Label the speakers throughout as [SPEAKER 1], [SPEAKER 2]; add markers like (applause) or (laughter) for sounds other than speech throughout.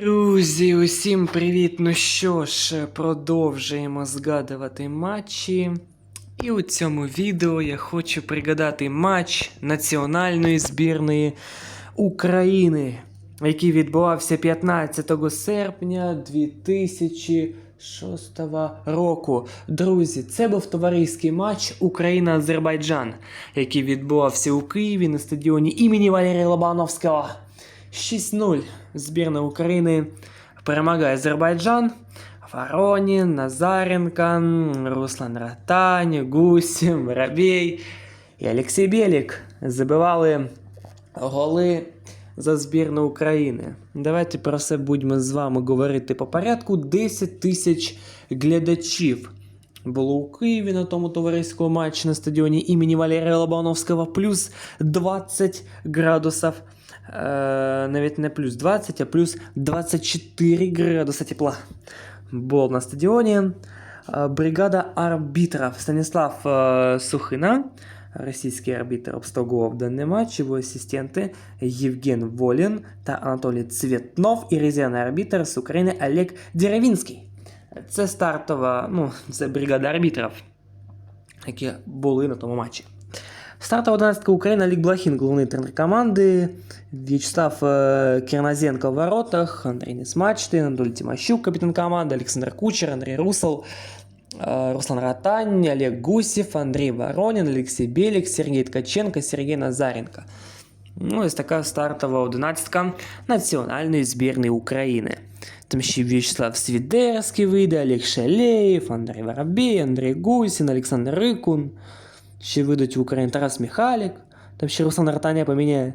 [SPEAKER 1] Друзі, усім привіт! Ну що ж, продовжуємо згадувати матчі. І у цьому відео я хочу пригадати матч національної збірної України, який відбувався 15 серпня 2006 року. Друзі, це був товариський матч Україна-Азербайджан, який відбувався у Києві на стадіоні імені Валерія Лобановського. 6-0 збірна України перемагає Азербайджан. Воронін, Назаренко, Руслан Ратань, Гусів, Воробей і Олексій Білік забивали голи за збірну України. Давайте про це будемо з вами говорити по порядку. 10 тисяч глядачів було у Києві на тому товариському матчі на стадіоні імені Валерія Лобановського, плюс 20 градусів. Е, навіть не плюс 20, а плюс 24 градуса тепла. Был на стадионе э, бригада арбитров Станислав э, Сухина, российский арбитр обстогував данный матч, его ассистенты Евген Волин та Анатолій Цветнов і резервний арбітр з України Олег Деревінський. Це стартова, ну, це бригада арбітрів, які були на тому матчі. Стартова 11 України Олег Блохін, головний тренер команди, В'ячеслав е, Керназенко в воротах, Андрій Несмачтин, Анатолій Тимощук, капітан команди, Олександр Кучер, Андрій Русал, е, Руслан Ратань, Олег Гусев, Андрій Воронін, Олексій Белік, Сергій Ткаченко, Сергій Назаренко. Ну, ось така стартова одинадцятка національної збірної України. Там ще В'ячеслав Свідерський вийде, Олег Шалеєв, Андрій Воробей, Андрій Гусін, Олександр Рикун. Ще вийдуть в Україні Тарас Михайлік, там ще Руслан Ратаня поміняє.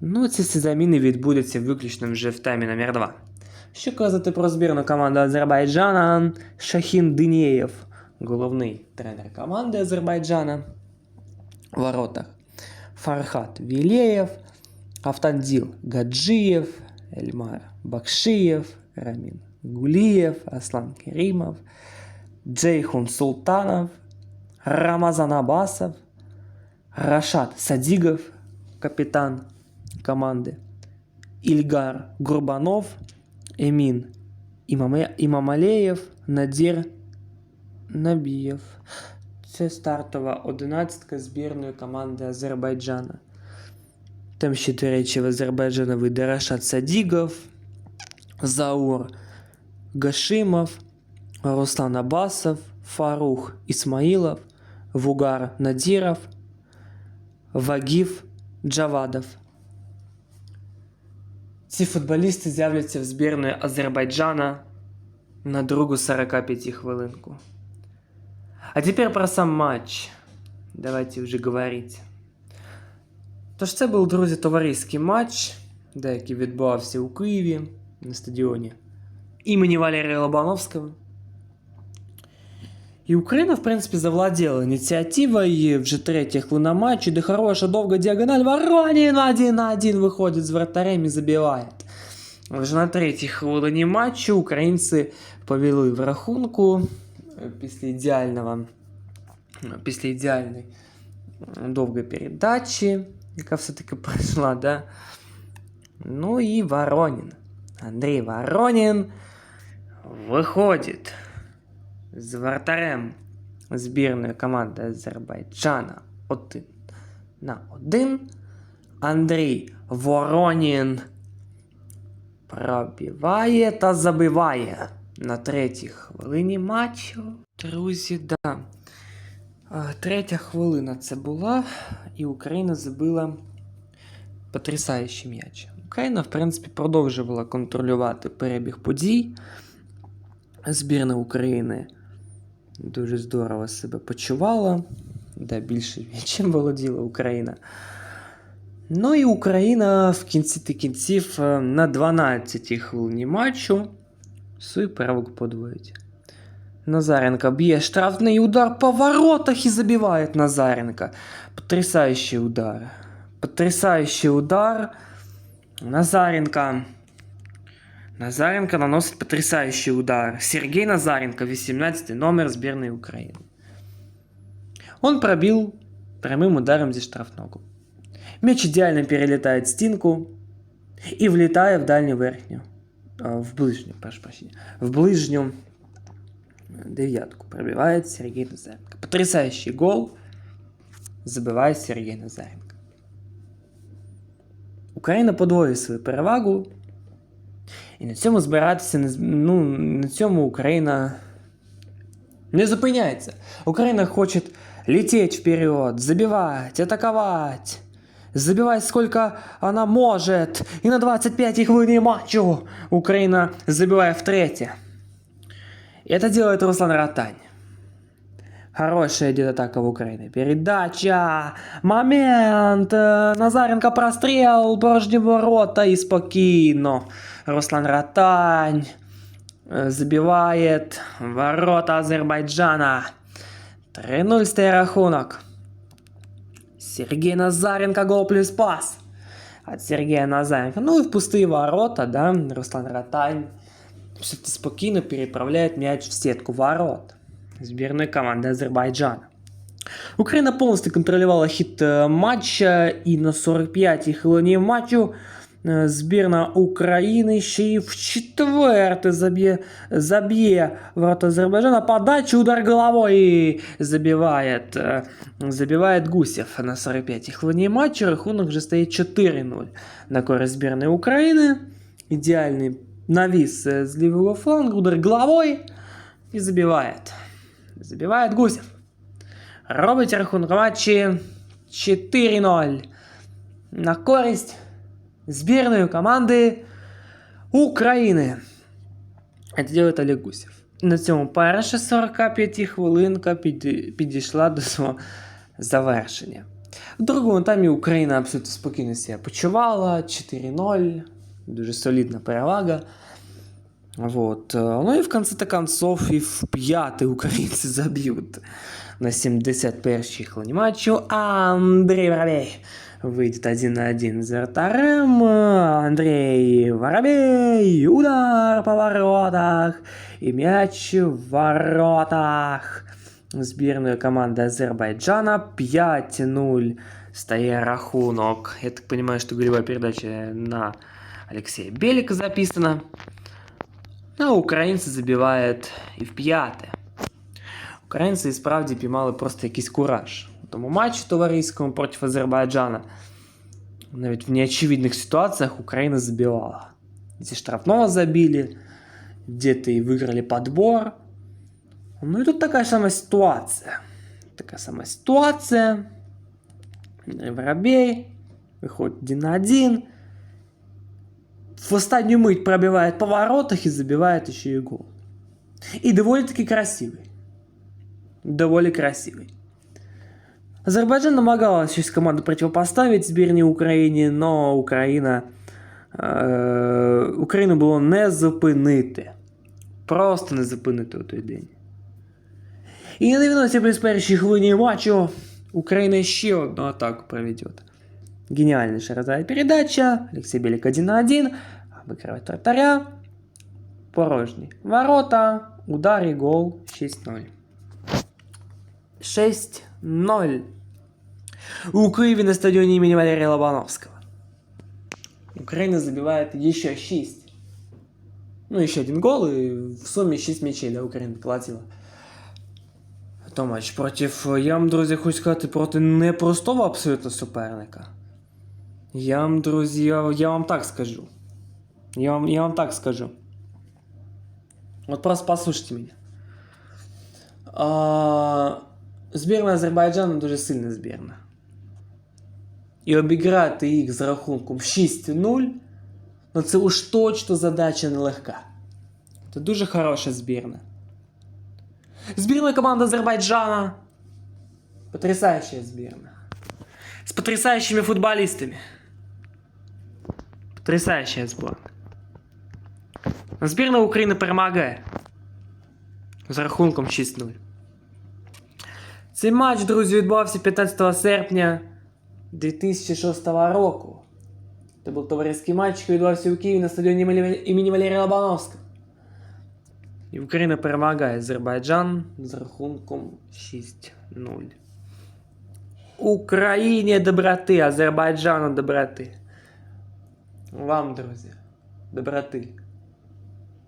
[SPEAKER 1] Ну, ці всі заміни відбудуться виключно вже в таймі номер 2. Що казати про збірну команду Азербайджана Шахін Динієв, головний тренер команди Азербайджана в воротах. Фархат Вілеєв, Автанділ Гаджиєв, Ельмар Бакшиєв, Рамін Гулієв, Аслан Керімов, Джейхун Султанов, Рамазан Абасов, Рашат Садигов, капитан команды, Ильгар Гурбанов, Эмин Имаме- Имамалеєв, Надір Набієв. Це стартова одинадцятка збірної команди Азербайджана. Там ще, до речі, в Азербайджана вийде Рашат Садігов, Заур Гашимов, Руслан Абасов, Фарух Исмаилов, Вугар Надиров, Вагів Джавадов. Ці футболісти з'являться в збірної Азербайджана на другу 45 хвилинку. А тепер про сам матч. Давайте вже говорити. Тож це був, друзі, товариський матч, да, який відбувався у Києві на стадіоні імені Валерія Лобановського. І Україна, в принципі, завладіла ініціативою вже третя хвилина матчу, де хороша довга діагональ. Воронін один на один виходить з вратарем і забиває. Вже на третій хвилині матчу українці повели в рахунку е, після ідеального, після ідеальної е, довгої передачі, яка все-таки пройшла, да? Ну і Воронін. Андрій Воронін виходить З вратарем збірної команди Азербайджана 1 на 1. Андрій Воронін пробиває та забиває на третій хвилині матчу. Друзі, да. Третя хвилина це була, і Україна забила потрясаючий м'яч. Україна, в принципі, продовжувала контролювати перебіг подій. Збірна України дуже здорово себе почувала, де більше (laughs) чим володіла Україна. Ну і Україна в кінці та кінців е, на 12-й хвилині матчу свою перевагу подвоїть. Назаренко б'є штрафний удар по воротах і забиває Назаренко. Потрясающий удар. Потрясающий удар. Назаренко. Назаренко наносит потрясающий удар. Сергей Назаренко, 18 номер сборной Украины. Он пробил прямым ударом зі штрафного. М'яч ідеально перелітає стінку і влітає в дальню верхню. а, в ближню, прошу прощения, в ближнюю девятку пробивает Сергей Назаренко. Потрясающий гол забиває Сергій Назаренко. Україна подвоює свою перевагу. І на цьому збиратися не з- ну, на цьому Україна не зупиняється. Україна хоче лететь вперед, забивать, атаковать. Забивать сколько она может. И на 25 хвилин матчу Украина забивает в третье. И это делает Руслан Ротань. Хорошая идет атака в Украине. Передача. Момент. Назаренко прострел. Порожні ворота и спокойно. Руслан Ротань э, забивает ворота Азербайджана. 3-0 стає. Сергей Назаренко гол плюс пас. От Сергея Назаренко. Ну и в пустые ворота, да, Руслан Ротань все-таки спокойно переправляет мяч в сетку ворот сборной команды Азербайджана. Украина полностью контролювала хід е, матча і на 45-й хвилині матчу е, збірна України ще й в четверте заб'є, заб'є ворота Азербайджана. Подача, удар головой і забивает, е, забивает Гусев на 45-й хвилині матчу. Рахунок вже стає 4-0 на користь збірної України. Ідеальний навіс е, з лівого флангу, удар головой і забивает. Забивает Гусев. Робить рахунок матчі 4-0 на користь збірної команди України. Це делает Олег Гусєв. На цьому перша 45 хвилинка підійшла до свого завершення. В другому таймі Україна абсолютно спокійно себе почувала. 4-0, дуже солідна перевага. Вот. э, Ну и в конце-то концов и в пятый украинцы (laughs) забьют. На 71-й хвилині матчу Андрей Воробей выйдет один на один за вратарем. Андрей Воробей. Удар по воротах. И мяч в воротах. Збірної команди Азербайджана 5-0 стає рахунок. Я так понимаю, что голевая передача на Алексея Белика записана. А українці забивають і в п'яте. Українці і справді піймали просто якийсь кураж. У тому матчі товариському проти Азербайджана. Навіть в неочевидних ситуаціях Україна забивала. Зі штрафного забили, где-то и выиграли подбор. Ну и тут такая сама ситуация. Такая сама ситуация. Воробей выходит один на один. В останнюю мыть пробивает по воротах и забивает еще и гол. И довольно-таки красивый. Довольно красивый. Азербайджан намагалась щось команду противопоставить збірній Україні, но Україна. Е, Україну було не зупинити. Просто не зупинити у той день. І на 90 плюс першій хвилині матчу Україна ще одну атаку проведе. Гениальная шаровая передача. Алексей Белик 1 на 1. Обыгрывает вратаря. Порожний. Ворота. Удар и гол. 6-0. 6-0. У Киеве на стадионе имени Валерия Лобановского. Украина забивает еще 6. Ну, еще один гол, и в сумме 6 мячей для України колотила. То матч против, я вам, друзі, хочу сказати, проти непростого абсолютно суперника. Я вам, друзі, я, я вам так скажу. Я вам, я вам так скажу. Вот просто послушайте меня. А, збірна Азербайджану дуже сильна збірна. І обіграти їх з рахунком 6-0, ну це уж точно задача нелегка. Це дуже хороша збірна. Збірна команда Азербайджана. Потрясающая сборная. С потрясающими футболистами. Потрясающая сборная. Збірна України перемагає. З рахунком 6-0. Цей матч, друзі, відбувався 15 серпня 2006 року. Це був товариський матч, який відбувався у Києві на стадіоні імені- Валерія Лобановського. І Україна перемагає Азербайджан з рахунком 6-0. Україні доброти, Азербайджану доброти. Вам, друзі, доброти.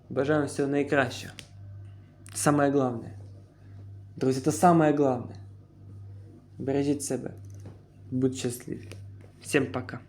[SPEAKER 1] Бажаємо всього найкращого. Самое главное. Друзі, це самое главное. Бережіть себе. Будь щасливі. Всім пока.